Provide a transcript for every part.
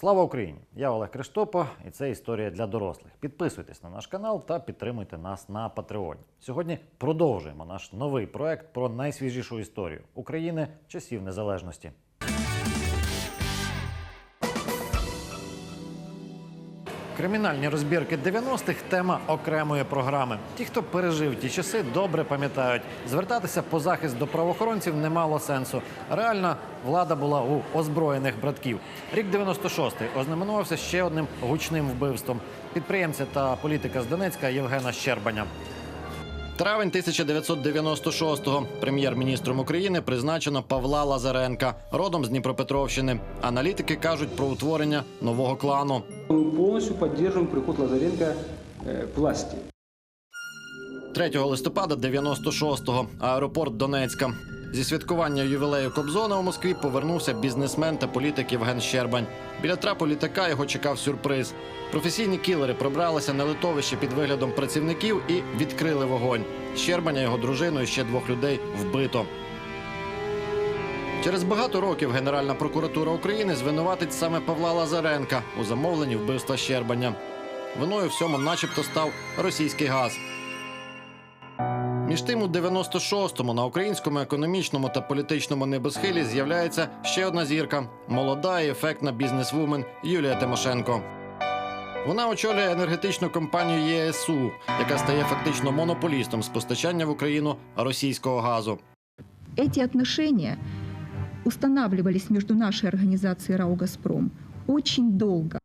Слава Україні! Я Олег Криштопа і це історія для дорослих. Підписуйтесь на наш канал та підтримуйте нас на Патреоні. Сьогодні продовжуємо наш новий проект про найсвіжішу історію України часів незалежності. Кримінальні розбірки 90-х тема окремої програми. Ті, хто пережив ті часи, добре пам'ятають. Звертатися по захист до правоохоронців не мало сенсу. Реальна влада була у озброєних братків. Рік 96-й ознаменувався ще одним гучним вбивством підприємця та політика з Донецька Євгена Щербаня. Травень 1996-го прем'єр-міністром України призначено Павла Лазаренка, родом з Дніпропетровщини. Аналітики кажуть про утворення нового клану. Мы полностью поддерживаем приход Лазаренко э, к власти. 3 листопада 96-го аеропорт Донецька. Зі святкування ювілею Кобзона у Москві повернувся бізнесмен та політик Євген Щербань. Біля трапу літака його чекав сюрприз. Професійні кілери пробралися на литовище під виглядом працівників і відкрили вогонь. Щербаня, його дружину і ще двох людей вбито. Через багато років Генеральна прокуратура України звинуватить саме Павла Лазаренка у замовленні вбивства Щербаня. Виною всьому, начебто, став російський газ. Між тим, у 96-му на українському економічному та політичному небосхилі з'являється ще одна зірка молода і ефектна бізнесвумен Юлія Тимошенко. Вона очолює енергетичну компанію ЄСУ, яка стає фактично монополістом з постачання в Україну російського газу. Эти отношения устанавливались между нашей организацией РАО «Газпром» очень долго.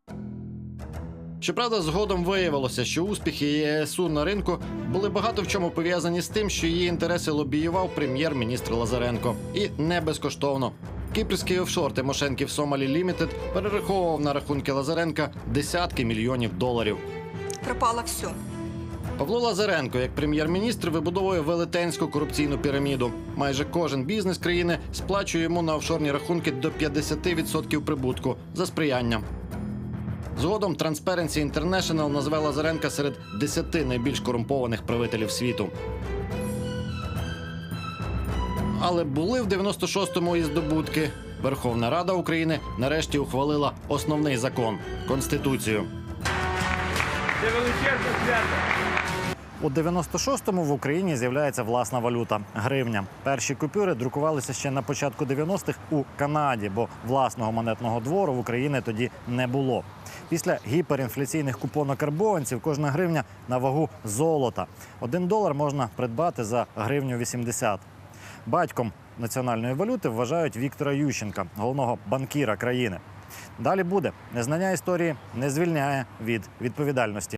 Щоправда, згодом виявилося, що успіхи ЄСУ на ринку були багато в чому пов'язані з тим, що її інтереси лобіював прем'єр-міністр Лазаренко. І не безкоштовно. Кіпрський офшор Тимошенків Сомалі Лімітед перераховував на рахунки Лазаренка десятки мільйонів доларів. пропало все. Павло Лазаренко, як прем'єр-міністр, вибудовує велетенську корупційну піраміду. Майже кожен бізнес країни сплачує йому на офшорні рахунки до 50% прибутку за сприяння. Згодом Transparency International назве Лазаренка серед 10 найбільш корумпованих правителів світу. Але були в 96-му і здобутки. Верховна Рада України нарешті ухвалила основний закон конституцію. У 96-му в Україні з'являється власна валюта гривня. Перші купюри друкувалися ще на початку 90-х у Канаді, бо власного монетного двору в Україні тоді не було. Після гіперінфляційних купонок карбованців кожна гривня на вагу золота. Один долар можна придбати за гривню 80. Батьком національної валюти вважають Віктора Ющенка, головного банкіра країни. Далі буде незнання історії не звільняє від відповідальності.